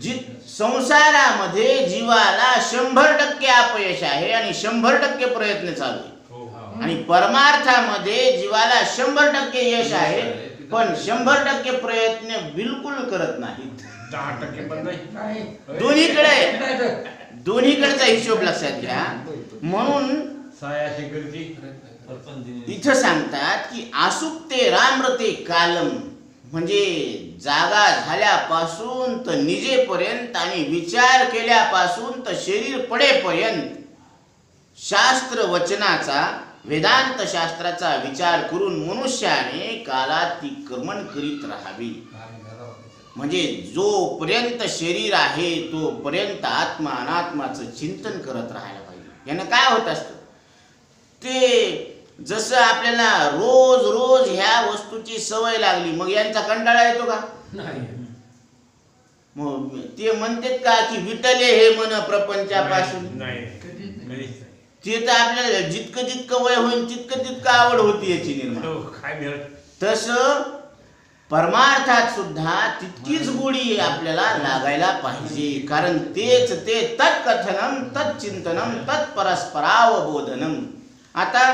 जी संसारामध्ये जीवाला शंभर टक्के अपयश आहे आणि शंभर टक्के प्रयत्न चालू आहे. हो आणि परमार्थामध्ये जीवाला शंभर टक्के यश आहे पण शंभर टक्के प्रयत्न बिलकुल करत नाहीत दहा टक्के पण नाही. दोन्हीकडे दोन्हीकडचा हिशोब लक्षात घ्या. म्हणून इथं सांगतात की आसुप्ते रामरते कालम. म्हणजे जागा झाल्यापासून तर निजेपर्यंत आणि विचार केल्यापासून तर शरीर पडेपर्यंत शास्त्र वचनाचा वेदांत शास्त्राचा विचार करून मनुष्याने कालातिक्रमण करीत राहावी. म्हणजे जोपर्यंत शरीर आहे तोपर्यंत आत्मा अनात्माचं चिंतन करत राहायला पाहिजे. यानं काय होत असतं? ते जसं आपल्याला रोज वस्तूची सवय लागली. मग यांचा कंटाळा येतो का? मग ते म्हणतात का की विटले हे मन प्रपंचापासून. ते तर आपल्याला जितकं जितकं वय होईल तितकं तितकं आवड होती याची निर्माण. हो, काय मिळत तस परमार्थात सुद्धा तितकीच गोडी आपल्याला लागायला पाहिजे. कारण तेच ते तत्कथनम तत्चिंतनम तत्परस्परावबोधनम. आता